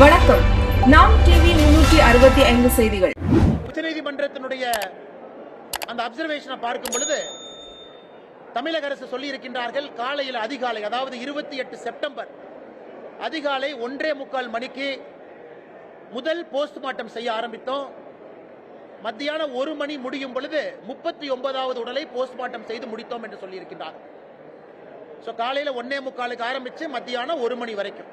வணக்கம். நாம் டிவி முன்னூற்றி அறுபத்தி ஐந்து செய்திகள். உச்சநீதிமன்றத்தினுடைய அந்த அப்சர்வேஷனை பார்க்கும் பொழுது தமிழக அரசு சொல்லி இருக்கின்றார்கள் காலையில் அதிகாலை அதாவது இருபத்தி எட்டு செப்டம்பர் அதிகாலை ஒன்றே முக்கால் மணிக்கு முதல் போஸ்ட்மார்ட்டம் செய்ய ஆரம்பித்தோம். மத்தியானம் ஒரு மணி முடியும் பொழுது முப்பத்தி ஒன்பதாவது உடலை போஸ்ட்மார்ட்டம் செய்து முடித்தோம் என்று சொல்லியிருக்கிறார் ஸோ காலையில் ஒன்னே முக்காலுக்கு ஆரம்பித்து மத்தியானம் ஒரு மணி வரைக்கும்.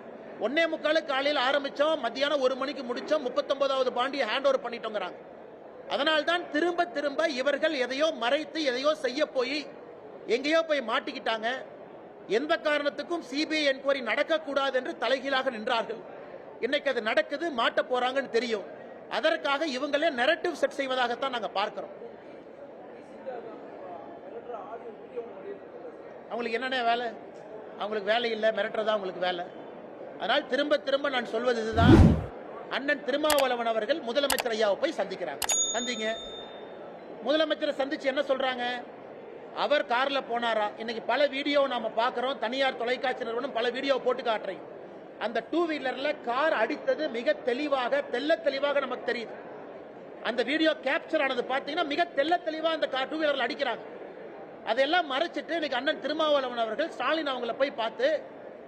ஒன்னே முக்காலு காலையில் ஆரம்பிச்சோம் மத்தியானம் ஒரு மணிக்கு முடிச்சோம் முப்பத்தொன்பதாவது பாண்டியை ஹேண்ட் ஓவர் பண்ணிட்டோங்கிறாங்க. அதனால்தான் திரும்ப திரும்ப இவர்கள் எதையோ மறைத்து எதையோ செய்ய போய் எங்கேயோ போய் மாட்டிக்கிட்டாங்க. எந்த காரணத்துக்கும் சிபிஐ என்கொயரி நடக்கக்கூடாது என்று தலைகீழாக நின்றார்கள். இன்னைக்கு அது நடக்குது மாட்ட போறாங்கன்னு தெரியும். அதற்காக இவங்களே நெரட்டிவ் செட் செய்வதாகத்தான் நாங்கள் பார்க்கிறோம். அவங்களுக்கு என்னென்ன வேலை? அவங்களுக்கு வேலை இல்லை மிரட்டுறதா அவங்களுக்கு வேலை? அதனால் திரும்ப திரும்ப நான் சொல்வது இதுதான். அண்ணன் திருமாவளவன் அவர்கள் முதலமைச்சர் ஐயாவை போய் சந்திக்கிறாங்க சந்திங்க. முதலமைச்சரை சந்திச்சு என்ன சொல்றாங்க? அவர் கார்ல போனாரா? இன்னைக்கு பல வீடியோ நாம பாக்குறோம் தனியார் தொலைக்காட்சி நிறுவனம் பல வீடியோ போட்டு காட்டுறீங்க அந்த டூ வீலர்ல கார் அடித்தது மிக தெளிவாக தெள்ள தெளிவாக நமக்கு தெரியுது. அந்த வீடியோ கேப்சர் ஆனது பாத்தீங்கன்னா மிக தெல்ல தெளிவா அந்த கார் டூ வீலர்ல அடிக்கிறாங்க. அதெல்லாம் மறைச்சிட்டு இன்னைக்கு அண்ணன் திருமாவளவன் அவர்கள் ஸ்டாலின் அவங்கள போய் பார்த்து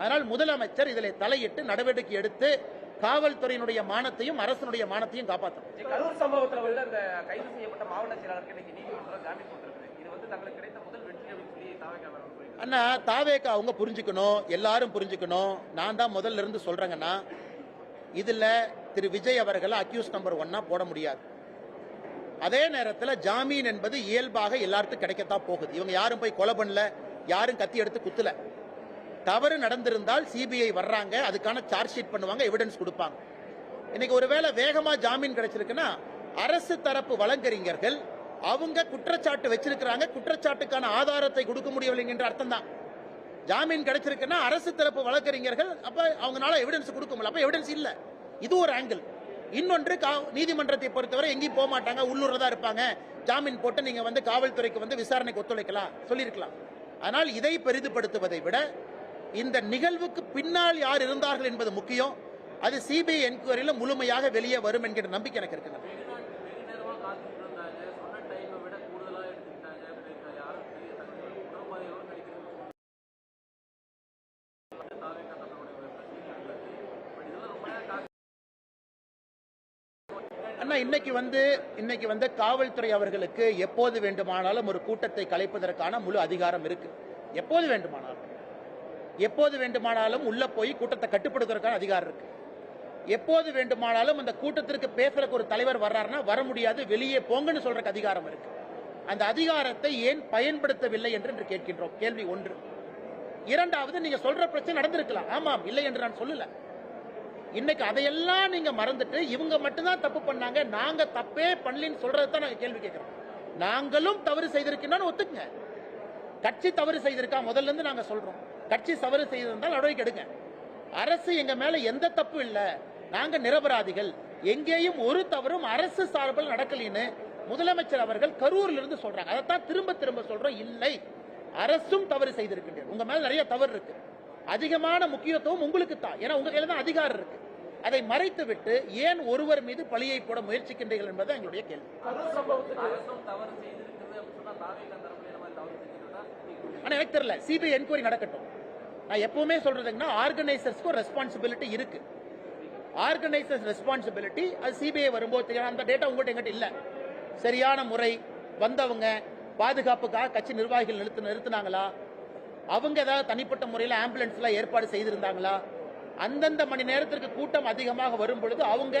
அதனால் முதலமைச்சர் இதில் தலையிட்டு நடவடிக்கை எடுத்து காவல்துறையினுடைய மானத்தையும் அரசனுடைய மானத்தையும் காப்பாற்றணும் இந்த கரூர் சம்பவத்துல வந்து அந்த கைது செய்யப்பட்ட மாவட்ட செயலாளருக்கு இன்னைக்கு நீதிமன்றம் ஜாமீன் கொடுத்திருக்குது இது வந்து தங்களுக்கு கிடைத்த முதல் வெற்றி அப்படின்னு சொல்லி தாவேக்கா மேடம் சொல்லியிருக்காங்க. அண்ணா தாவேக்கா அவங்க புரிஞ்சுக்கணும் எல்லாரும் புரிஞ்சுக்கணும். நான் தான் முதல்ல இருந்து சொல்றேங்கன்னா இதுல திரு விஜய் அவர்களை அக்யூஸ் நம்பர் ஒன்னா போட முடியாது. அதே நேரத்தில் ஜாமீன் என்பது இயல்பாக எல்லாருக்கும் கிடைக்கத்தான் போகுது. இவங்க யாரும் போய் கொலை பண்ணல யாரும் கத்தி எடுத்து குத்தல. தவறு நடந்திருந்தால் சிபிஐ வர்றாங்க அதுக்கான சார்ஜ் ஷீட் பண்ணுவாங்க எவிடன்ஸ் கொடுப்பாங்க. இன்னைக்கு ஒருவேளை வேகமா ஜாமீன் கிடைச்சிருக்குன்னா அரசு தரப்பு வழக்கறிஞர்கள் அவங்க குற்றச்சாட்டு வச்சிருக்கிறாங்க குற்றச்சாட்டுக்கான ஆதாரத்தை கொடுக்க முடியவில்லைங்கிற அர்த்தம் தான் ஜாமீன் கிடைச்சிருக்குன்னா அரசு தரப்பு வழக்கறிஞர்கள் அப்ப அவங்களால எவிடன்ஸ் கொடுக்க முடியல. அப்ப எவிடன்ஸ் இல்ல. இது ஒரு ஆங்கிள் இன்னொன்று கா- நீதிமன்றத்தை பொறுத்தவரை எங்கேயும் போக மாட்டாங்க உள்ளூர்ல தான் இருப்பாங்க. ஜாமீன் போட்டு நீங்க வந்து காவல்துறைக்கு வந்து விசாரணைக்கு ஒத்துழைக்கலாம் சொல்லியிருக்கலாம். ஆனால் இதை பெரிதுபடுத்துவதை விட இந்த நிகழ்வுக்கு பின்னால் யார் இருந்தார்கள் என்பது முக்கியம். அது சிபிஐ என்கொயரியில் முழுமையாக வெளியே வரும் என்கிற நம்பிக்கை எனக்கு இருக்கிறது அண்ணா இன்னைக்கு வந்து இன்னைக்கு வந்து காவல்துறை அவர்களுக்கு எப்போது வேண்டுமானாலும் ஒரு கூட்டத்தை கலைப்பதற்கான முழு அதிகாரம் இருக்கு. எப்போது வேண்டுமானாலும். எப்போது வேண்டுமானாலும் உள்ள போய் கூட்டத்தை கட்டுப்படுத்துறதுக்கான அதிகாரம் இருக்கு. எப்போது வேண்டுமானாலும் அந்த கூட்டத்திற்கு பேசுறதுக்கு ஒரு தலைவர் வர்றாருன்னா வர முடியாது வெளியே போங்கன்னு சொல்றதுக்கு அதிகாரம் இருக்கு. அந்த அதிகாரத்தை ஏன் பயன்படுத்தவில்லை என்று என்று கேட்கின்றோம். கேள்வி ஒன்று. இரண்டாவது நீங்க சொல்ற பிரச்சனை நடந்திருக்கலாம். ஆமாம் இல்லை என்று நான் சொல்லல. இன்னைக்கு அதையெல்லாம் நீங்க மறந்துட்டு இவங்க மட்டும்தான் தப்பு பண்ணாங்க நாங்க தப்பே பண்ணலன்னு சொல்றது தான் நாங்க கேள்வி கேட்கிறோம். நாங்களும் தவறு செய்திருக்கோம்னு ஒத்துக்குங்க. கட்சி தவறு செய்திருக்கா? முதல்ல இருந்து நாங்க சொல்றோம். கட்சி தவறு செய்திருந்தால் நடவடிக்கை எடுங்க. அரசு எங்க மேல எந்த தப்பு இல்ல. நாங்க நிரபராதிகள். எங்கேயும் ஒரு தவறும் அரசு சார்பில் நடக்கலின்னு முதலமைச்சர் அவர்கள் கரூர்ல இருந்து சொல்றாங்க. அதைத்தான் திரும்ப திரும்ப சொல்றோம். இல்லை. அரசும் தவறு செய்திருக்கின்றது. உங்க மேல நிறைய தவறு இருக்கு. அதிகமான முக்கியத்துவம் உங்களுக்கு தான். ஏன்னா உங்க கையில தான் அதிகாரம் இருக்கு. அதை மறைத்து விட்டு ஏன் ஒருவர் மீது பழியை போட முயற்சிக்கின்றீர்கள் என்பது எங்களுடைய கேள்வி. ஆனா எனக்கு தெரியல. சிபிஐ என்கொயரி நடக்கட்டும். நான் எப்பவுமே சொல்றதுங்கன்னா ஆர்கனைசர்ஸ்க்கும் ரெஸ்பான்சிபிலிட்டி இருக்கு. ஆர்கனைசர்ஸ் ரெஸ்பான்சிபிலிட்டி அது சிபிஐ வரும்போது தெரியும் அந்த டேட்டா உங்கள்கிட்ட எங்கிட்ட இல்லை. சரியான முறை வந்தவங்க பாதுகாப்புக்காக கட்சி நிர்வாகிகள் நிறுத்து நிறுத்தினாங்களா? அவங்க ஏதாவது தனிப்பட்ட முறையில் ஆம்புலன்ஸ்லாம் ஏற்பாடு செய்திருந்தாங்களா? அந்தந்த மணி நேரத்திற்கு கூட்டம் அதிகமாக வரும் பொழுது அவங்க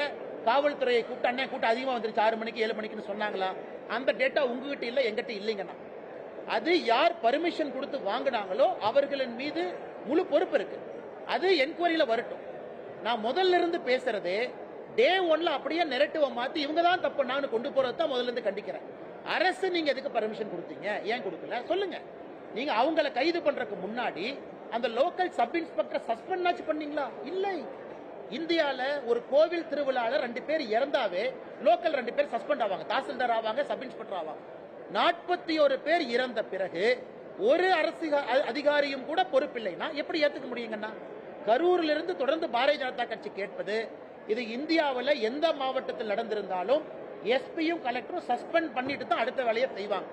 காவல்துறையை கூப்பிட்டு கூட்டம் அதிகமாக வந்துருச்சு ஆறு மணிக்கு ஏழு மணிக்குன்னு சொன்னாங்களா? அந்த டேட்டா உங்ககிட்ட இல்லை எங்கிட்ட இல்லைங்கண்ணா. அது யார் பர்மிஷன் கொடுத்து வாங்கினாங்களோ அவர்களின் மீது முழு பொறுப்பு இருக்கு. அது என்கொயரியில வரட்டும். நான் முதல்ல இருந்து பேசுறது டே ஒன்ல அப்படியே நெரட்டிவ மாத்தி இவங்க தான் தப்பு நான் கொண்டு போறது தான் முதல்ல இருந்து கண்டிக்கிறேன். அரசு நீங்க எதுக்கு பர்மிஷன் கொடுத்தீங்க? ஏன் கொடுக்கல? சொல்லுங்க. நீங்க அவங்கள கைது பண்றதுக்கு முன்னாடி அந்த லோக்கல் சப் இன்ஸ்பெக்டர் சஸ்பெண்ட் ஆச்சு பண்ணீங்களா? இல்லை. இந்தியால ஒரு கோவில் திருவிழால ரெண்டு பேர் இறந்தாவே லோக்கல் ரெண்டு பேர் சஸ்பெண்ட் ஆவாங்க. தாசில்தார் ஆவாங்க சப் இன்ஸ்பெக்டர் ஆவாங்க. நாற்பத்தி ஒரு பேர் இறந்த பிறகு ஒரு அரசு அதிகாரியும் கூட பொறுப்பில்லைன்னா எப்படி ஏத்துக்க முடியுங்கண்ணா? கரூரில் இருந்து தொடர்ந்து பாரதிய ஜனதா கட்சி கேட்பது இது இந்தியாவில் எந்த மாவட்டத்தில் நடந்திருந்தாலும் எஸ்பியும் கலெக்டரும் சஸ்பெண்ட் பண்ணிட்டு தான் அடுத்த வேலையை செய்வாங்க.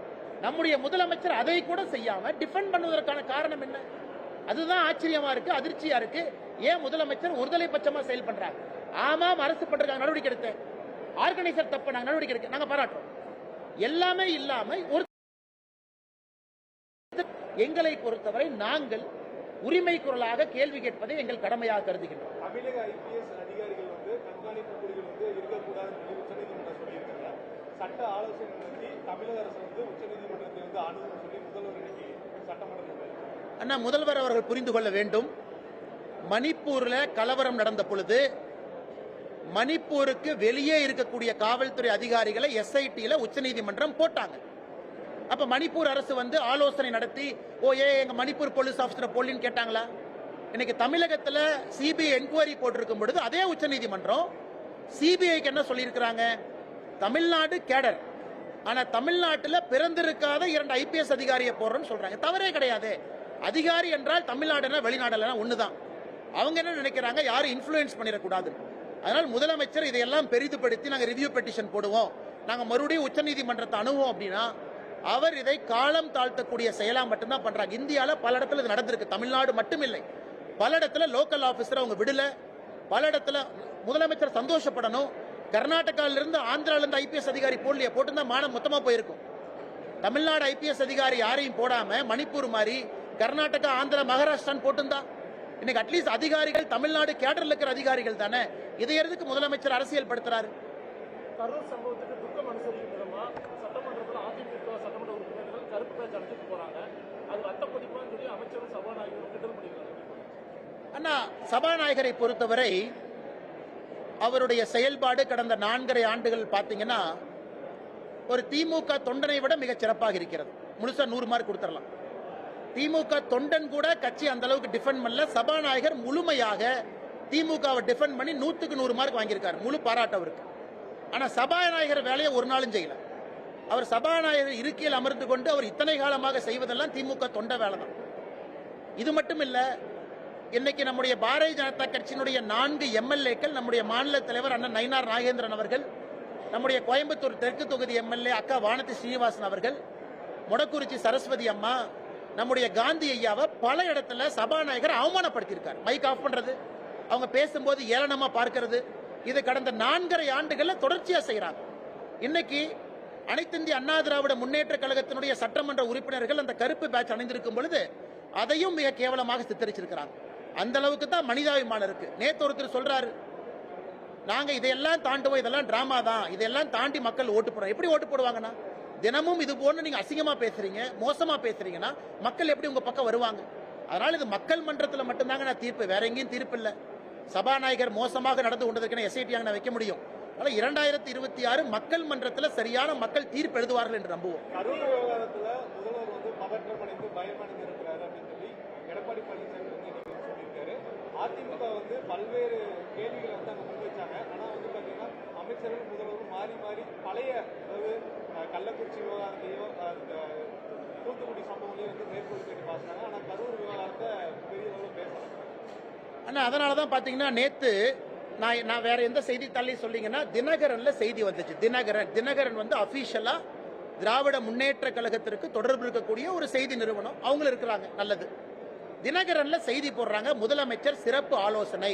நம்முடைய முதலமைச்சர் அதை கூட செய்யாம டிஃபெண்ட் பண்ணுவதற்கான காரணம் என்ன? அதுதான் ஆச்சரியமா இருக்கு அதிர்ச்சியா இருக்கு. ஏன் முதலமைச்சர் ஒருதலை பட்சமா செயல் பண்றாங்க ஆமாம் அரசு பண்றாங்க நடவடிக்கை எடுத்து ஆர்கனைசர் தப்பு நாங்க நடவடிக்கை எடுக்க நாங்க பாராட்டுறோம். எல்லாமே இல்லாம ஒரு எங்களை பொறுத்தவரை நாங்கள் உரிமை குரலாக கேள்வி கேட்பதை எங்கள் கடமையாக கருதுகின்றோம். தமிழக ஐபிஎஸ் அதிகாரிகள் வந்து கண்காணிப்பு குழுவில் வந்து இருக்கக்கூடாதுன்னு உச்சநீதிமன்றம் சொல்லியிருக்காங்க. சட்ட ஆலோசனை நடத்தி தமிழக அரசு வந்து உச்சநீதிமன்றத்தை வந்து அணுகும்னு சொல்லி முதல்வர் இன்னைக்கு சட்டமன்றத்தில் அண்ணா முதல்வர் அவர்கள் புரிந்து கொள்ள வேண்டும். மணிப்பூர்ல கலவரம் நடந்த பொழுது மணிப்பூருக்கு வெளியே இருக்கக்கூடிய காவல்துறை அதிகாரிகளை எஸ்ஐடியில உச்சநீதிமன்றம் போட்டாங்க. அப்ப மணிப்பூர் அரசு வந்து ஆலோசனை நடத்தி ஓ ஏ எங்க மணிப்பூர் போலீஸ் ஆஃபீஸரை போலின்னு கேட்டாங்களா? இன்னைக்கு தமிழகத்துல சிபிஐ என்கொயரி போட்டிருக்கும் பொழுது அதே உச்சநீதிமன்றம் சிபிஐக்கு என்ன சொல்லியிருக்கிறாங்க? தமிழ்நாடு கேடர். ஆனா தமிழ்நாட்டுல பிறந்திருக்காத இரண்டு ஐபிஎஸ் அதிகாரியை போடுறோம்னு சொல்றாங்க. தவறே கிடையாது. அதிகாரி என்றால் தமிழ்நாடுனா வெளிநாடுலனா ஒண்ணுதான். அவங்க என்ன நினைக்கிறாங்க? யாரும் இன்ஃப்ளூயன்ஸ் பண்ணிடக்கூடாது. அதனால் முதலமைச்சர் இதையெல்லாம் பெரிதுபடுத்தி நாங்கள் ரிவ்யூ பெட்டிஷன் போடுவோம். நாங்கள் மறுபடியும் உச்சநீதிமன்றத்தை அணுவோம் அப்படின்னா அவர் இதை காலம் தாழ்த்தக்கூடிய செயலா மட்டும்தான் பண்றாங்க. இந்தியால பல இடத்துல இது நடந்திருக்கு. தமிழ்நாடு மட்டுமில்லை. பல இடத்துல லோக்கல் ஆபீசர் அவங்க விடல. பல இடத்துல முதலமைச்சர் சந்தோஷப்படணும். கர்நாடகால இருந்து ஆந்திரால இருந்து ஐபிஎஸ் அதிகாரி போடலையே போட்டிருந்தா மானம் மொத்தமா போயிருக்கும். தமிழ்நாடு ஐபிஎஸ் அதிகாரி யாரையும் போடாம மணிப்பூர் மாதிரி கர்நாடகா ஆந்திரா மகாராஷ்டிரான்னு போட்டிருந்தா இன்னைக்கு அட்லீஸ்ட் அதிகாரிகள் தமிழ்நாடு கேடரில் இருக்கிற அதிகாரிகள் தானே. இதை எதுக்கு முதலமைச்சர் அரசியல் படுத்துறாரு கரூர் சம்பவம் துக்கம் அனுசரிக்கும் விதமா சட்டமன்றத்தில் அதிமுக சட்டமன்ற பேச்சு அழைச்சிட்டு போறாங்க. அது ரத்த கொதிப்பான்னு சொல்லி அமைச்சரும் சபாநாயகரும் கிண்டல் பண்ணிக்கிறாங்க. அண்ணா சபாநாயகரை பொறுத்தவரை அவருடைய செயல்பாடு கடந்த நான்கரை ஆண்டுகள் பார்த்தீங்கன்னா ஒரு திமுக தொண்டனை விட மிக சிறப்பாக இருக்கிறது. முழுசா நூறு மார்க் கொடுத்துடலாம். திமுக தொண்டன் கூட கட்சி அந்த அளவுக்கு டிஃபெண்ட் பண்ணல. சபாநாயகர் முழுமையாக திமுகவை டிஃபெண்ட் பண்ணி நூத்துக்கு நூறு மார்க் வாங்கியிருக்காரு. முழு பாராட்டு அவருக்கு. ஆனா சபாநாயகர் வேலையை ஒரு நாளும் செய்யல. அவர் சபாநாயகர் இருக்கையில் அமர்ந்து கொண்டு அவர் இத்தனை காலமாக செய்வதெல்லாம் திமுக தொண்ட வேலை தான் இது மட்டும் இல்ல இன்னைக்கு நம்முடைய பாரதிய ஜனதா கட்சியினுடைய நான்கு எம்எல்ஏக்கள் நம்முடைய மாநில தலைவர் அண்ணன் நயினார் நாகேந்திரன் அவர்கள் நம்முடைய கோயம்புத்தூர் தெற்கு தொகுதி எம்எல்ஏ அக்கா வானதி ஸ்ரீனிவாசன் அவர்கள் மொடக்குறிச்சி சரஸ்வதி அம்மா நம்முடைய காந்தி ஐயாவை பல இடத்துல சபாநாயகர் அவமானப்படுத்தியிருக்கார். மைக் ஆஃப் பண்றது. அவங்க பேசும்போது ஏளனமா பார்க்கிறது. இது கடந்த நான்கரை ஆண்டுகள்ல தொடர்ச்சியா செய்யறாங்க இன்னைக்கு அனைத்திந்திய அண்ணா திராவிட முன்னேற்ற கழகத்தினுடைய சட்டமன்ற உறுப்பினர்கள் அந்த கருப்பு பேட்ச் அணிந்திருக்கும் பொழுது அதையும் மிக கேவலமாக சித்தரிச்சிருக்கிறாங்க. அந்த அளவுக்கு தான் மனிதாபிமானம் இருக்கு. நேத்து ஒருத்தர் சொல்றாரு நாங்க இதையெல்லாம் தாண்டுவோம் இதெல்லாம் டிராமா தான். இதெல்லாம் தாண்டி மக்கள் ஓட்டு போடுறோம் எப்படி ஓட்டு போடுவாங்கன்னா தினமும் இது போன்று நீங்க அசிங்கமா பேசுறீங்க மோசமா பேசுறீங்கன்னா மக்கள் எப்படி உங்க பக்கம் வருவாங்க? அதனால இது மக்கள் மன்றத்தில் மட்டும்தாங்க நான் தீர்ப்பு. வேற எங்கேயும் தீர்ப்பு இல்லை. சபாநாயகர் மோசமாக நடந்து கொண்டதற்கு எஸ்ஐடியாக நான் வைக்க முடியும். அதனால இரண்டாயிரத்தி இருபத்தி ஆறு மக்கள் மன்றத்துல சரியான மக்கள் தீர்ப்பு எழுதுவார்கள் என்று நம்புவோம். அதிமுக வந்து பல்வேறு கேள்விகளை வந்து அங்க முன் வச்சாங்க. ஆனா வந்து பாத்தீங்கன்னா அமைச்சர்கள் முதல்வரும் மாறி மாறி பழைய அதாவது கள்ளக்குறிச்சி விவகாரத்தையோ தூத்துக்குடி சம்பவங்களையும் வந்து மேற்கோள் பண்ணி பேசினாங்க ஆனா கரூர் விவகாரத்தை பெரிய அளவு பேசல. ஆனா அதனால தான் பாத்தீங்கன்னா நேத்து நான் நான் வேற எந்த செய்தித்தாளையும் சொல்லிங்கன்னா தினகரன்ல செய்தி வந்துச்சு. தினகரன் தினகரன் வந்து அபிஷியலா திராவிட முன்னேற்ற கழகத்திற்கு தொடர்பு இருக்கக்கூடிய ஒரு செய்தி நிறுவனம். அவங்களும் இருக்கிறாங்க நல்லது. தினகரன்ல செய்தி போடுறாங்க முதலமைச்சர் சிறப்பு ஆலோசனை.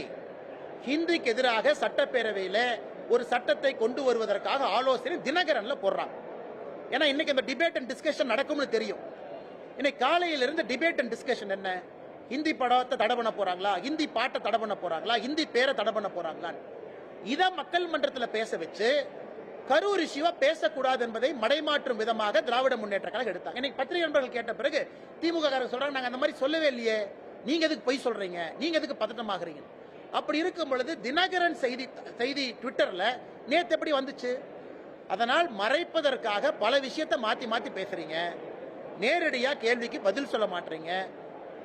ஹிந்திக்கு எதிராக சட்டப்பேரவையில ஒரு சட்டத்தை கொண்டு வருவதற்காக ஆலோசனை தினகரன்ல போடுறாங்க. ஏன்னா இன்னைக்கு இந்த டிபேட் அண்ட் டிஸ்கஷன் நடக்கும்னு தெரியும். இன்னைக்கு காலையிலிருந்து டிபேட் அண்ட் டிஸ்கஷன் என்ன? ஹிந்தி படத்தை தடை பண்ண போறாங்களா? ஹிந்தி பாட்டை தடை பண்ண போறாங்களா? ஹிந்தி பேரை தடை பண்ண போறாங்களா? இத மக்கள் மன்றத்தில் பேச வச்சு கரூர் இஷ்யூவா பேசக்கூடாது என்பதை மடைமாற்றும் விதமாக திராவிட முன்னேற்ற கழகம் எடுத்தாங்க. இன்னைக்கு பத்திரிகை நண்பர்கள் கேட்ட பிறகு திமுக காரர் சொல்றாங்க நாங்க அந்த மாதிரி சொல்லவே இல்லையே. நீங்க எதுக்கு பொய் சொல்றீங்க? நீங்க எதுக்கு பதட்டமாகறீங்க? அப்படி இருக்கும் பொழுது தினகரன் செய்தி செய்தி ட்விட்டர்ல நேத்து எப்படி வந்துச்சு? அதனால் மறைப்பதற்காக பல விஷயத்தை மாத்தி மாத்தி பேசுறீங்க. நேரடியா கேள்விக்கு பதில் சொல்ல மாட்டீங்க.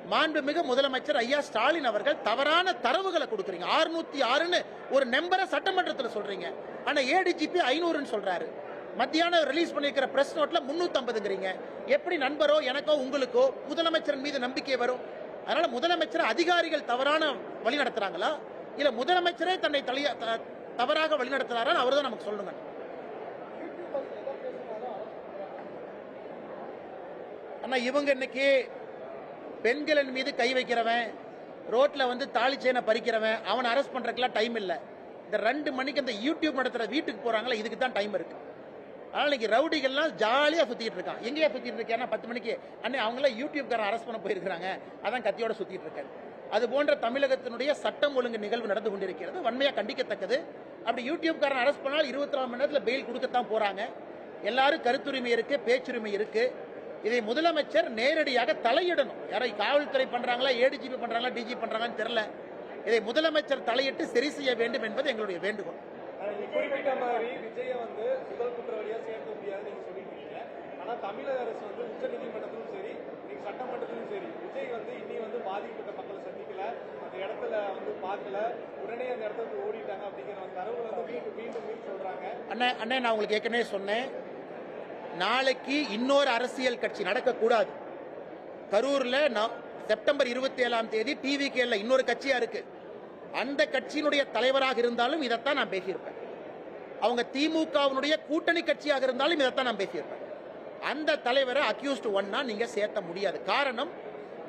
மாண்புமிகு முதலமைச்சர் ஐயா ஸ்டாலின் அவர்கள் தவறான தரவுகளை கொடுக்குறீங்க. 606 ஆறுன்னு ஒரு நம்பரை சட்டமன்றத்தில் சொல்றீங்க. ஆனா ஏடிஜிபி ஐநூறுன்னு சொல்றாரு. மத்தியானம் ரிலீஸ் பண்ணியிருக்கிற பிரஸ் நோட்ல 350ங்கிறீங்க எப்படி நண்பரோ எனக்கோ உங்களுக்கோ முதலமைச்சர் மீது நம்பிக்கை வரும்? அதனால முதலமைச்சர் அதிகாரிகள் தவறான வழி நடத்துறாங்களா? இல்ல முதலமைச்சரே தன்னை தலைய த- தவறாக வழி நடத்துறாரா அவர் தான் நமக்கு சொல்லுங்க. அண்ணா இவங்க இன்னைக்கு பெண்களின் மீது கை வைக்கிறவன் ரோட்ல வந்து தாலி செயினை பறிக்கிறவன் அவனை அரெஸ்ட் பண்றதுக்குலாம் டைம் இல்ல. இந்த ரெண்டு மணிக்கு அந்த யூடியூப் நடத்துற வீட்டுக்கு போறாங்களா இதுக்கு தான் டைம் இருக்கு. ஆனால் இன்னைக்கு ரவுடிகள்லாம் ஜாலியாக சுற்றிட்டு இருக்கான். எங்கேயா சுற்றிட்டு இருக்கேன்னா பத்து மணிக்கு. அன்னை அவங்களாம் யூடியூப்காரன் அரெஸ்ட் பண்ண போயிருக்கிறாங்க. அதான் கத்தியோட சுற்றிட்டு இருக்காரு அது போன்ற தமிழகத்தினுடைய சட்டம் ஒழுங்கு நிகழ்வு நடந்து கொண்டிருக்கிறது. வன்மையாக கண்டிக்கத்தக்கது. அப்படி யூடியூப்காரன் அரெஸ்ட் பண்ணால் இருபத்தி நாலு மணி நேரத்தில் பெயில் கொடுக்கத்தான் போகிறாங்க எல்லாரும் கருத்துரிமை இருக்குது பேச்சுரிமை இருக்குது இதை முதலமைச்சர் நேரடியாக தலையிடணும். யாரை காவல்துறை பண்றாங்களா ஏடிஜிபி பண்றாங்களா டிஜி பண்றாங்களான்னு தெரியல. இதை முதலமைச்சர் தலையிட்டு சரி செய்ய வேண்டும் என்பது எங்களுடைய வேண்டுகோள். குறிப்பிட்ட மாதிரி விஜய வந்து முதல் குற்றவாளியா சேர்க்க முடியாது நீங்க சொல்லிருக்கீங்க ஆனா தமிழக அரசு வந்து உச்ச நீதிமன்றத்திலும் சரி நீங்க சட்டமன்றத்திலும் சரி விஜய் வந்து இன்னி வந்து பாதிக்கப்பட்ட மக்களை சந்திக்கல. அந்த இடத்துல வந்து பார்க்கல. உடனே அந்த இடத்துல ஓடிட்டாங்க அப்படிங்கிற தரவு வந்து வீட்டு அண்ணே அண்ணே நான் உங்களுக்கு ஏற்கனவே சொன்னேன். நாளைக்கு இன்னொரு அரசியல் கட்சி நடக்கக்கூடாது. கரூர்ல நான் செப்டம்பர் இருபத்தி ஏழாம் தேதி டிவி கேல இன்னொரு கட்சியா இருக்கு. அந்த கட்சியினுடைய தலைவராக இருந்தாலும் இதைத்தான் நான் பேசியிருப்பேன். அவங்க திமுகவினுடைய கூட்டணி கட்சியாக இருந்தாலும் இதைத்தான் நான் பேசியிருப்பேன். அந்த தலைவரை அக்யூஸ்ட் ஒன்னா நீங்க சேர்த்த முடியாது. காரணம்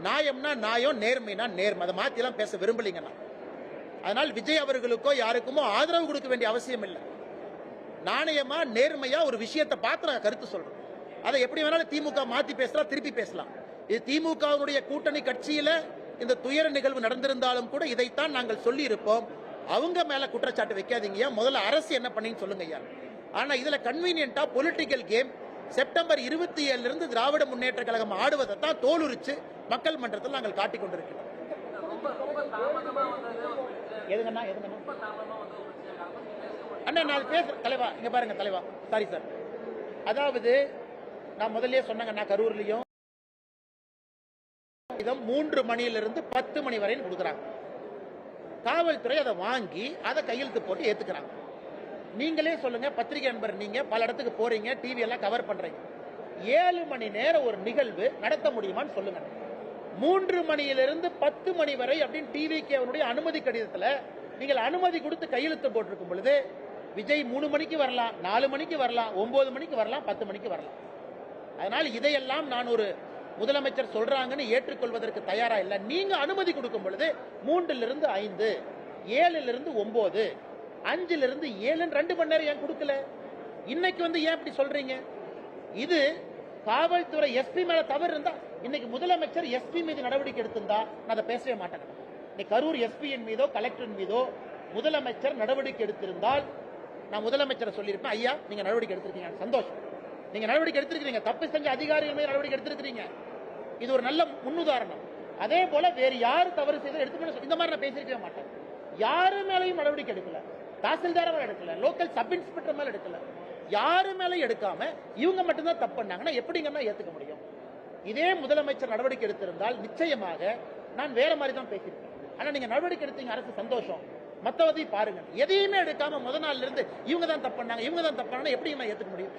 நாயம்னா நாயம் நேர்மைனா நேர்மை. அதை மாற்றிலாம் பேச விரும்பலீங்க நான். அதனால் விஜய் அவர்களுக்கோ யாருக்குமோ ஆதரவு கொடுக்க வேண்டிய அவசியம் இல்லை. நாணயமா நேர்மையா ஒரு விஷயத்தை பார்த்து நான் கருத்து சொல்றேன். அதை எப்படி வேணாலும் திமுக மாத்தி பேசலாம் திருப்பி பேசலாம். இது திமுகவினுடைய கூட்டணி கட்சியில இந்த துயர நிகழ்வு நடந்திருந்தாலும் கூட இதைத்தான் நாங்கள் சொல்லி இருப்போம் அவங்க மேல குற்றச்சாட்டு வைக்காதீங்கய்யா முதல்ல அரசு என்ன பண்ணீங்கன்னு சொல்லுங்க ஐயா. ஆனா இதுல கன்வீனியன்டா பொலிட்டிக்கல் கேம் செப்டம்பர் இருபத்தி ஏழுல இருந்து திராவிட முன்னேற்ற கழகம் ஆடுவதை தான் தோலுரிச்சு மக்கள் மன்றத்தில் நாங்கள் காட்டிக் கொண்டிருக்கிறோம். எதுங்கண்ணா எதுங்கண்ணா? அண்ணா நான் பேச தலைவா இங்க பாருங்க தலைவா. சாரி சார் அதாவது நான் முதல்லயே நான் கரூர்லயும் மூன்று மணியிலிருந்து பத்து மணி வரையும் கொடுக்குறாங்க. காவல்துறை அதை வாங்கி அதை கையெழுத்து போட்டு ஏத்துக்கிறாங்க. நீங்களே சொல்லுங்க பத்திரிகை நண்பர் நீங்க பல இடத்துக்கு போறீங்க டிவி எல்லாம் கவர் பண்றீங்க. ஏழு மணி நேரம் ஒரு நிகழ்வு நடத்த முடியுமான்னு சொல்லுங்க. மூன்று மணியிலிருந்து பத்து மணி வரை அப்படின்னு டிவிக்கு அவனுடைய அனுமதி கடிதத்துல நீங்கள் அனுமதி கொடுத்து கையெழுத்து போட்டிருக்கும் பொழுது விஜய் மூணு மணிக்கு வரலாம் நாலு மணிக்கு வரலாம் ஒன்பது மணிக்கு வரலாம் பத்து மணிக்கு வரலாம். அதனால் இதையெல்லாம் நான் ஒரு முதலமைச்சர் சொல்றாங்கன்னு ஏற்றுக்கொள்வதற்கு தயாரா இல்லை. நீங்க அனுமதி கொடுக்கும் பொழுது மூன்றிலிருந்து ஐந்து ஏழுல இருந்து ஒன்பது அஞ்சிலிருந்து ஏழுன்னு ரெண்டு மணி நேரம் ஏன் கொடுக்கல? இன்னைக்கு வந்து ஏன் இப்படி சொல்றீங்க? இது காவல்துறை எஸ்பி மேல தவறு இருந்தா இன்னைக்கு முதலமைச்சர் எஸ்பி மீது நடவடிக்கை எடுத்திருந்தா நான் அதை பேசவே மாட்டேன். இன்னைக்கு கரூர் எஸ்பியின் மீதோ கலெக்டரின் மீதோ முதலமைச்சர் நடவடிக்கை எடுத்திருந்தால் நான் முதலமைச்சரை சொல்லியிருப்பேன் ஐயா நீங்க நடவடிக்கை எடுத்திருக்கீங்க. சந்தோஷம். நீங்க நடவடிக்கை எடுத்திருக்கீங்க தப்பு செஞ்ச அதிகாரிகள் நடவடிக்கை எடுத்திருக்கீங்க இது ஒரு நல்ல முன்னுதாரணம். அதே போல வேறு யார் தவறு செய்து எடுத்து இந்த மாதிரி நான் பேசியிருக்கவே மாட்டேன். யாரு மேலையும் நடவடிக்கை எடுக்கல. தாசில்தார் மேல எடுக்கல. லோக்கல் சப் இன்ஸ்பெக்டர் மேல எடுக்கல. யாரு மேலையும் எடுக்காம இவங்க மட்டும்தான் தப்பு பண்ணாங்கன்னா எப்படிங்கன்னா ஏத்துக்க முடியும்? இதே முதலமைச்சர் நடவடிக்கை எடுத்திருந்தால் நிச்சயமாக நான் வேற மாதிரி தான் பேசியிருக்கேன் ஆனா நீங்க நடவடிக்கை எடுத்தீங்க அரசு சந்தோஷம். மத்தவதை பாருங்க. எதையுமே எடுக்காம முத நாள்ல இருந்து இவங்க தான் தப்பு பண்ணாங்க இவங்க தான் தப்பு பண்ணாங்க எப்படி நான் ஏத்துக்க முடியும்?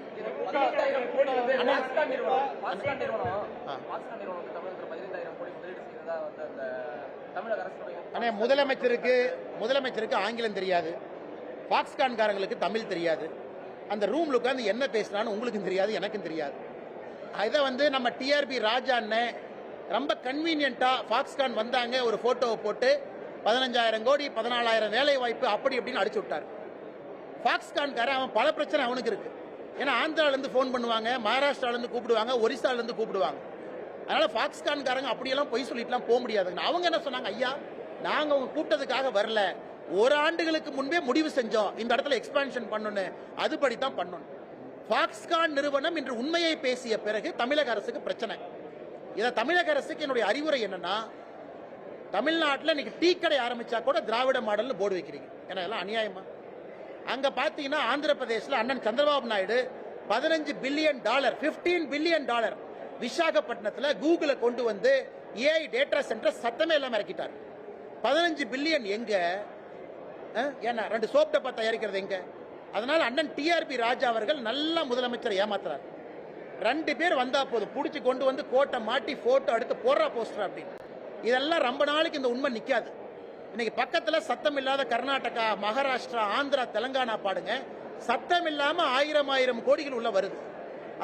ஆனா முதலமைச்சருக்கு முதலமைச்சருக்கு ஆங்கிலம் தெரியாது. பாக்ஸ்கான்காரங்களுக்கு தமிழ் தெரியாது. அந்த ரூம்ல உட்காந்து என்ன பேசுறான்னு உங்களுக்கும் தெரியாது எனக்கும் தெரியாது. இதை வந்து நம்ம டிஆர்பி ராஜா அண்ணன் ரொம்ப கன்வீனியன்ட்டா ஃபாக்ஸ்கான் வந்தாங்க ஒரு போட்டோவை போட்டு பதினஞ்சாயிரம் கோடி பதினாலாயிரம் வேலை வாய்ப்பு அப்படி இப்படின்னு அடிச்சு விட்டார். ஃபாக்ஸ்கான்காரன் அவன் பல பிரச்சனை அவனுக்கு இருக்கு. ஏன்னா ஆந்திரால இருந்து ஃபோன் பண்ணுவாங்க மகாராஷ்டிரால இருந்து கூப்பிடுவாங்க ஒரிசால இருந்து கூப்பிடுவாங்க. அதனால ஃபாக்ஸ்கான்காரங்க அப்படியெல்லாம் பொய் சொல்லிட்டுலாம் போக முடியாதுங்க. அவங்க என்ன சொன்னாங்க? ஐயா நாங்க அவங்க கூப்பிட்டதுக்காக வரல. ஒரு ஆண்டுகளுக்கு முன்பே முடிவு செஞ்சோம். இந்த இடத்துல எக்ஸ்பான்ஷன் பண்ணணும் அதுபடி தான் பண்ணணும். ஃபாக்ஸ்கான் நிறுவனம் இன்று உண்மையை பேசிய பிறகு தமிழக அரசுக்கு பிரச்சனை. இதை தமிழக அரசுக்கு என்னுடைய அறிவுரை என்னன்னா தமிழ்நாட்டில் இன்னைக்கு டீ கடை ஆரம்பிச்சா கூட திராவிட மாடல்னு போர்டு வைக்கிறீங்க. ஏன்னா இதெல்லாம் அநியாயமா? அங்க பாத்தீங்கன்னா ஆந்திர பிரதேசில் அண்ணன் சந்திரபாபு நாயுடு பதினஞ்சு பில்லியன் டாலர் 15 பில்லியன் டாலர் விசாகப்பட்டினத்தில் கூகுளை கொண்டு வந்து ஏஐ டேட்டா சென்டர் சத்தமே இல்லாமல் இறக்கிட்டார். பதினஞ்சு பில்லியன் எங்க? ஏன்னா ரெண்டு சோப் டப்பா தயாரிக்கிறது எங்க? அதனால அண்ணன் டிஆர்பி ராஜா அவர்கள் நல்ல முதலமைச்சர் ஏமாத்துறாரு. ரெண்டு பேர் வந்தா போதும். பிடிச்சி கொண்டு வந்து கோட்டை மாட்டி போட்டோ எடுத்து போடுறா போஸ்டர் அப்படின்னு. இதெல்லாம் ரொம்ப நாளைக்கு இந்த உண்மை நிக்காது. இன்னைக்கு பக்கத்துல சத்தம் இல்லாத கர்நாடகா மகாராஷ்டிரா ஆந்திரா தெலங்கானா பாடுங்க. சத்தம் இல்லாம ஆயிரம் ஆயிரம் கோடிகள் உள்ள வருது.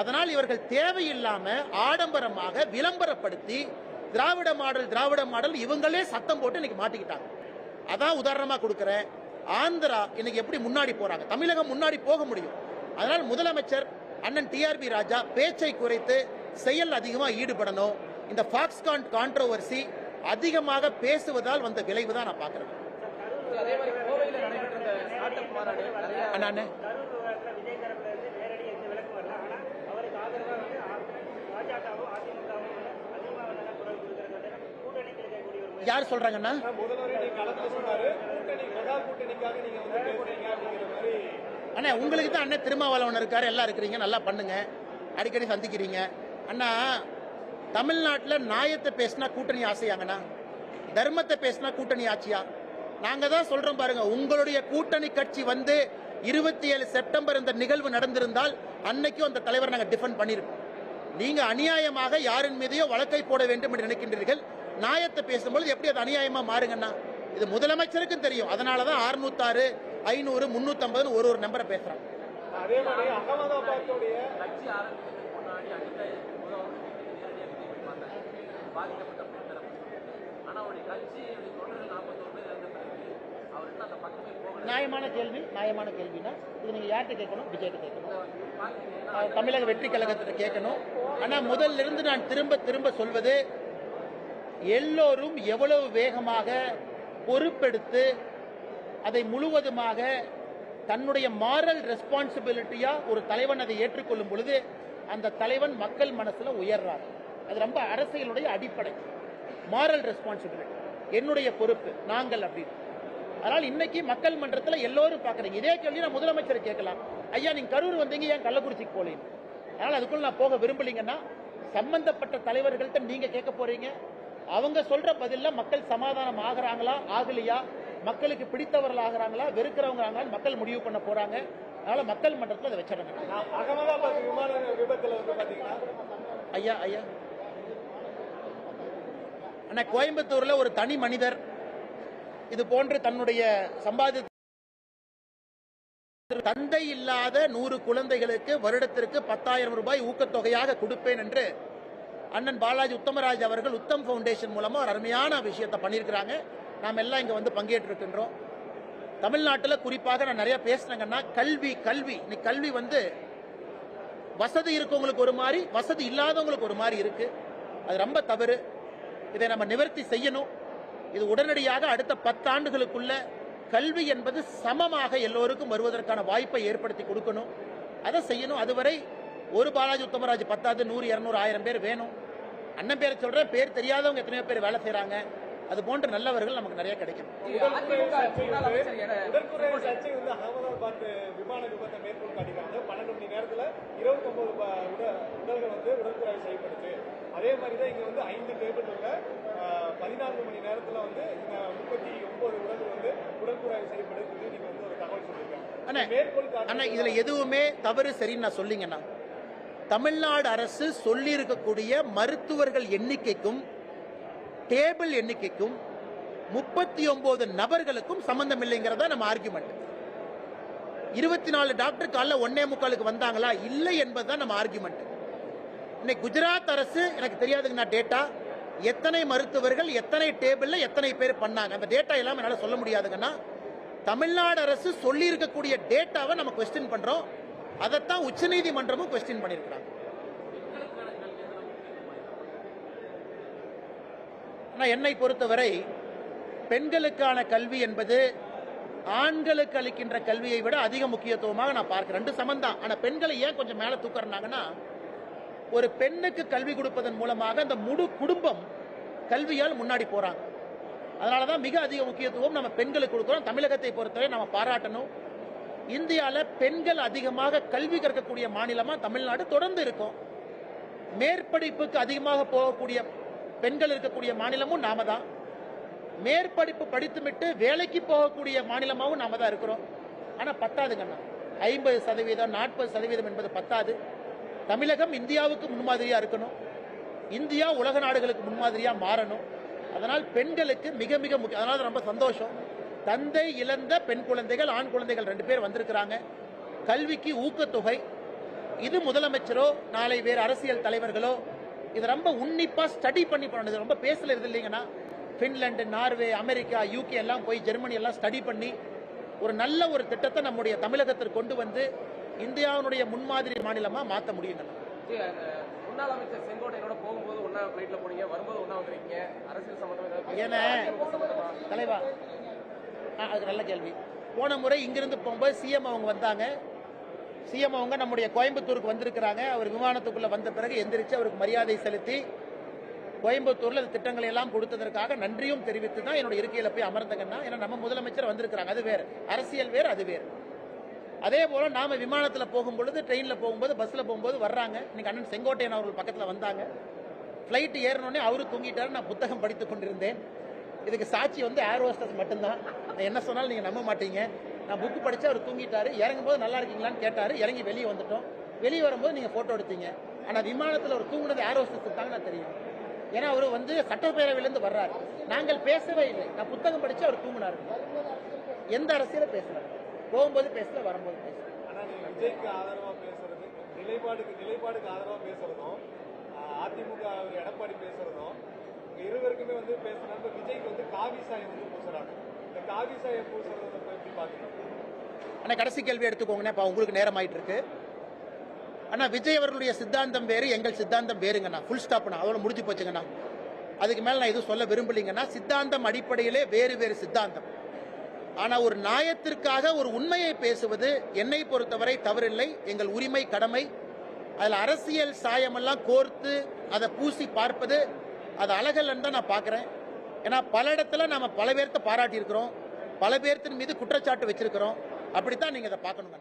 அதனால் இவர்கள் தேவையில்லாம ஆடம்பரமாக விளம்பரப்படுத்தி திராவிட மாடல் திராவிட மாடல் இவங்களே சத்தம் போட்டு இன்னைக்கு மாட்டிக்கிட்டாங்க. அதான் உதாரணமா கொடுக்குறேன். ஆந்திரா இன்னைக்கு எப்படி முன்னாடி போறாங்க? தமிழகம் முன்னாடி போக முடியும். அதனால் முதலமைச்சர் அண்ணன் டிஆர்பி ராஜா பேச்சை குறைத்து செயல் அதிகமாக ஈடுபடணும். இந்த ஃபாக்ஸ்கான் கான்ட்ரோவர்சி அதிகமாக பேசுவதால் வந்த விளைவு தான் நான் பார்க்கிறேன் அண்ணா. யார் மாதிரி அண்ணா உங்களுக்கு தான் அண்ணன் திருமாவளவன் இருக்காரு எல்லாம் இருக்கிறீங்க நல்லா பண்ணுங்க. அடிக்கடி சந்திக்கிறீங்க. அண்ணா தமிழ்நாட்டில் நியாயத்தை பேசினா கூட்டணி ஆசையாங்கண்ணா? தர்மத்தை பேசினா கூட்டணி ஆட்சியா? நாங்கள் தான் சொல்றோம் பாருங்க உங்களுடைய கூட்டணி கட்சி வந்து இருபத்தி ஏழு செப்டம்பர் இந்த நிகழ்வு நடந்திருந்தால் அன்னைக்கும் அந்த தலைவர் நாங்கள் டிஃபெண்ட் பண்ணியிருப்போம் நீங்க அநியாயமாக யாரின் மீதையோ வழக்கை போட வேண்டும் என்று நினைக்கின்றீர்கள். நியாயத்தை பேசும்பொழுது எப்படி அது அநியாயமா மாறுங்கண்ணா? இது முதலமைச்சருக்கும் தெரியும். அதனால தான் அறுநூத்தாறு ஐநூறு முன்னூத்தம்பதுன்னு ஒரு ஒரு நம்பரை பேசுறாங்க. அதே மாதிரி அகமதாபாத்துடைய கட்சி ஆரம்பிக்கிறதுக்கு முன்னாடி அனிதா முதல்வர் நேரடியாக விஜய் பார்த்தாங்க பாதிக்கப்பட்ட பெண் தரப்பு. ஆனா அவருடைய கட்சி தொண்டர்கள் நாற்பத்தோரு பேர் இறந்த பிறகு அவர் இன்னும் அந்த பக்கமே போகல. நியாயமான கேள்வி நியாயமான கேள்வினா இது நீங்க யார்கிட்ட கேட்கணும்? விஜய்கிட்ட கேட்கணும். தமிழக வெற்றி கழகத்துல கேட்கணும். ஆனா முதல்ல இருந்து நான் திரும்ப திரும்ப சொல்வது எல்லோரும் எவ்வளவு வேகமாக பொறுப்பெடுத்து அதை முழுவதுமாக தன்னுடைய மாரல் ரெஸ்பான்சிபிலிட்டியா ஒரு தலைவன் அதை ஏற்றுக்கொள்ளும் பொழுது அந்த தலைவன் மக்கள் மனசுல உயர்றார். அது ரொம்ப அரசியலுடைய அடிப்படை. மாரல் ரெஸ்பான்சிபிலிட்டி என்னுடைய பொறுப்பு. நாங்கள் அப்படின்னு. அதனால் இன்னைக்கு மக்கள் மன்றத்தில் எல்லோரும் பார்க்குறீங்க. இதே கேள்வி நான் முதலமைச்சர் கேட்கலாம். ஐயா நீங்க கரூர் வந்தீங்க. ஏன் கள்ளக்குறிச்சிக்கு போலீங்க அதனால் அதுக்குள்ள நான் போக விரும்பலீங்கன்னா சம்பந்தப்பட்ட தலைவர்கள்ட்ட நீங்க கேட்க போறீங்க. அவங்க சொல்ற பதில்ல மக்கள் சமாதானம் ஆகுறாங்களா? ஆகலையா? மக்களுக்கு பிடித்தவர்கள் ஆகுறாங்களா? வெறுக்கிறவங்க மக்கள் முடிவு பண்ண போறாங்க. அதனால மக்கள் மன்றத்தில் அதை பாத்தீங்கன்னா ஐயா ஐயா. அண்ணா கோயம்புத்தூரில் ஒரு தனி மனிதர். இது போன்று தன்னுடைய சம்பாதி தந்தை இல்லாத நூறு குழந்தைகளுக்கு வருடத்திற்கு பத்தாயிரம் ரூபாய் ஊக்கத்தொகையாக கொடுப்பேன் என்று அண்ணன் பாலாஜி உத்தமராஜ் அவர்கள் உத்தம் ஃபவுண்டேஷன் மூலமாக ஒரு அருமையான விஷயத்தை பண்ணியிருக்கிறாங்க. நாம் எல்லாம் இங்கே வந்து பங்கேற்றிருக்கின்றோம். தமிழ்நாட்டில் குறிப்பாக நான் நிறைய பேசினேங்கன்னா கல்வி கல்வி. இன்னைக்கு கல்வி வந்து வசதி இருக்கவங்களுக்கு ஒரு மாதிரி வசதி இல்லாதவங்களுக்கு ஒரு மாதிரி இருக்கு. அது ரொம்ப தவறு. இதை நம்ம நிவர்த்தி செய்யணும். இது உடனடியாக அடுத்த பத்தாண்டுகளுக்குள்ள கல்வி என்பது சமமாக எல்லோருக்கும் வருவதற்கான வாய்ப்பை ஏற்படுத்தி கொடுக்கணும். அதை செய்யணும். அதுவரை ஒரு பாலாஜி உத்தமராஜ் பத்தாவது நூறு இரநூறு ஆயிரம் பேர் வேணும். அண்ணன் பேரை சொல்றேன். பேர் தெரியாதவங்க எத்தனையோ பேர் வேலை செய்கிறாங்க அது போன்ற நல்லவர்கள் நமக்கு நிறைய கிடைக்கும். வந்து விமான அதே மாதிரி தான் இங்க வந்து ஐந்து டேபிள் உள்ள பதினான்கு மணி நேரத்துல வந்து முப்பத்தி ஒன்பது உடல்கள் வந்து உடற்குறை செய்யப்படுது நீங்க வந்து ஒரு தகவல் அண்ணா, சொல்லிருக்காங்க மேற்கோள் ஆனா இதுல எதுவுமே தவறு சரின்னு நான் சொல்லிங்கண்ணா. தமிழ்நாடு அரசு சொல்லி இருக்கக்கூடிய மருத்துவர்கள் எண்ணிக்கைக்கும் டேபிள் எண்ணிக்கைக்கும் முப்பத்தி ஒன்பது நபர்களுக்கும் சம்பந்தம் இல்லைங்கிறதா நம்ம ஆர்குமெண்ட் இருபத்தி நாலு டாக்டர் காலைல ஒன்னே முக்காலுக்கு வந்தாங்களா? இல்லை என்பதுதான் நம்ம ஆர்குமெண்ட் இன்னைக்கு குஜராத் அரசு எனக்கு தெரியாதுங்கண்ணா டேட்டா எத்தனை மருத்துவர்கள் எத்தனை டேபிளில் எத்தனை பேர் பண்ணாங்க? அந்த டேட்டா எல்லாம் என்னால் சொல்ல முடியாதுங்கன்னா தமிழ்நாடு அரசு சொல்லியிருக்கக்கூடிய டேட்டாவை நம்ம கொஸ்டின் பண்ணுறோம் அதைத்தான் உச்சநீதிமன்றமும் கொஸ்டின் பண்ணியிருக்கிறாங்க. ஆனா என்னை பொறுத்தவரை பெண்களுக்கான கல்வி என்பது ஆண்களுக்கு அளிக்கின்ற கல்வியை விட அதிக முக்கியத்துவமாக நான் பார்க்கிறேன். ரெண்டு சமந்தான் ஆனால் பெண்களை ஏன் கொஞ்சம் மேலே தூக்கறாங்கன்னா ஒரு பெண்ணுக்கு கல்வி கொடுப்பதன் மூலமாக அந்த முழு குடும்பம் கல்வியால் முன்னாடி போறாங்க. அதனாலதான் மிக அதிக முக்கியத்துவம் நம்ம பெண்களுக்கு கொடுக்குறோம். தமிழகத்தை பொறுத்தவரை நம்ம பாராட்டணும். இந்தியாவில் பெண்கள் அதிகமாக கல்வி கற்கக்கூடிய மாநிலமாக தமிழ்நாடு தொடர்ந்து இருக்கும். மேற்படிப்புக்கு அதிகமாக போகக்கூடிய பெண்கள் இருக்கக்கூடிய மாநிலமும் நாம தான். மேற்படிப்பு படித்துவிட்டு வேலைக்கு போகக்கூடிய மாநிலமாகவும் நாம தான் இருக்கிறோம். ஆனால் பத்தாதுங்கண்ணா. ஐம்பது சதவீதம் நாற்பது சதவீதம் என்பது பத்தாது. தமிழகம் இந்தியாவுக்கு முன்மாதிரியா இருக்கணும். இந்தியா உலக நாடுகளுக்கு முன்மாதிரியா மாறணும். அதனால் பெண்களுக்கு மிக மிக முக்கியம் அதனால ரொம்ப சந்தோஷம். தந்தை இழந்த பெண் குழந்தைகள் ஆண் குழந்தைகள் ரெண்டு பேர் வந்திருக்கிறாங்க. கல்விக்கு ஊக்கத்தொகை. இது முதலமைச்சரோ நாளை வேறு அரசியல் தலைவர்களோ இது ரொம்ப உன்னிப்பாக ஸ்டடி பண்ணி பண்ணணும். இது ரொம்ப பேசல இல்லைங்கன்னா ஃபின்லாண்டு நார்வே அமெரிக்கா யூகே எல்லாம் போய் ஜெர்மனி எல்லாம் ஸ்டடி பண்ணி ஒரு நல்ல ஒரு திட்டத்தை நம்முடைய தமிழகத்திற்கு கொண்டு வந்து இந்தியாவினுடைய முன்மாதிரி மாநிலமா மாற்ற அந்த முன்னாள் அமைச்சர் செங்கோட்டையனோட போகும்போது ஒன்னா பிளைட்ல போனீங்க வரும்போது ஒன்னா வந்துருக்கீங்க. அரசியல் சம்பந்தமா? ஏன்னா தலைவா அது நல்ல கேள்வி. போன முறை இங்கிருந்து போகும்போது சிஎம் அவங்க வந்தாங்க. சிஎம் அவங்க நம்முடைய கோயம்புத்தூருக்கு வந்திருக்கிறாங்க. அவர் விமானத்துக்குள்ள வந்த பிறகு எந்திரிச்சு அவருக்கு மரியாதை செலுத்தி கோயம்புத்தூர்ல திட்டங்களை எல்லாம் கொடுத்ததற்காக நன்றியும் தெரிவித்து தான் என்னோட இருக்கையில போய் அமர்ந்தங்கன்னா ஏன்னா நம்ம முதலமைச்சர் வந்திருக்கிறாங்க. அது வேறு. அரசியல் வேறு அது வேறு. அதே போல் நாம் விமானத்தில் போகும்பொழுது ட்ரெயினில் போகும்போது பஸ்ஸில் போகும்போது வர்றாங்க. இன்றைக்கி அண்ணன் செங்கோட்டையன் அவர்கள் பக்கத்தில் வந்தாங்க. ஃப்ளைட்டு ஏறினோடனே அவரு தூங்கிட்டாரு. நான் புத்தகம் படித்துக் கொண்டிருந்தேன். இதுக்கு சாட்சி வந்து ஏர் ஹோஸ்டஸ் மட்டும்தான். நான் என்ன சொன்னாலும் நீங்கள் நம்ப மாட்டீங்க. நான் புக்கு படித்து அவர் தூங்கிட்டாரு. இறங்கும்போது நல்லா இருக்கீங்களான்னு கேட்டார். இறங்கி வெளியே வந்துட்டோம். வெளியே வரும்போது நீங்கள் ஃபோட்டோ எடுத்தீங்க. ஆனால் விமானத்தில் அவர் தூங்குனது ஏர் ஹோஸ்டஸ் தாங்க நான் தெரியும். ஏன்னா அவர் வந்து சட்டப்பேரவையிலேருந்து வர்றாரு. நாங்கள் பேசவே இல்லை. நான் புத்தகம் படித்து அவர் தூங்கினாரு. எந்த அரசியலும் பேசல. போகும்போது பேசல வரும்போது பேசல விஜய்க்கு ஆதரவா பேசுறது நிலைப்பாடுக்கு நிலைப்பாடுக்கு ஆதரவா பேசுறதும் அதிமுக அவர் எடப்பாடி பேசுறதும் இருவருக்குமே வந்து பேசுறாங்க விஜய்க்கு வந்து காவி சாயம் வந்து பூசுறாங்க. இந்த காவி சாயம் பூசுறத வந்து எப்படி பாக்குறீங்க ஆனா கடைசி கேள்வி எடுத்துக்கோங்கண்ணே. இப்போ உங்களுக்கு நேரம் ஆயிட்டு இருக்கு ஆனா விஜய் அவர்களுடைய சித்தாந்தம் வேறு எங்கள் சித்தாந்தம் வேறுங்கண்ணா. ஃபுல் ஸ்டாப்ண்ணா அதோட முடிஞ்சு போச்சுங்கண்ணா. அதுக்கு மேல நான் எதுவும் சொல்ல விரும்பலீங்கன்னா சித்தாந்தம் அடிப்படையிலே வேறு வேறு சித்தாந்தம். ஆனால் ஒரு நியாயத்திற்காக ஒரு உண்மையை பேசுவது என்னை பொறுத்தவரை தவறில்லை. எங்கள் உரிமை கடமை. அதில் அரசியல் சாயமெல்லாம் கோர்த்து அதை பூசி பார்ப்பது அது அழகல்லன்னு தான் நான் பார்க்குறேன். ஏன்னா பல இடத்துல நாம் பல பேர்த்த பாராட்டியிருக்கிறோம். பல பேர்த்தின் மீது குற்றச்சாட்டு வச்சிருக்கிறோம். அப்படித்தான் நீங்கள் அதை பார்க்கணுங்க.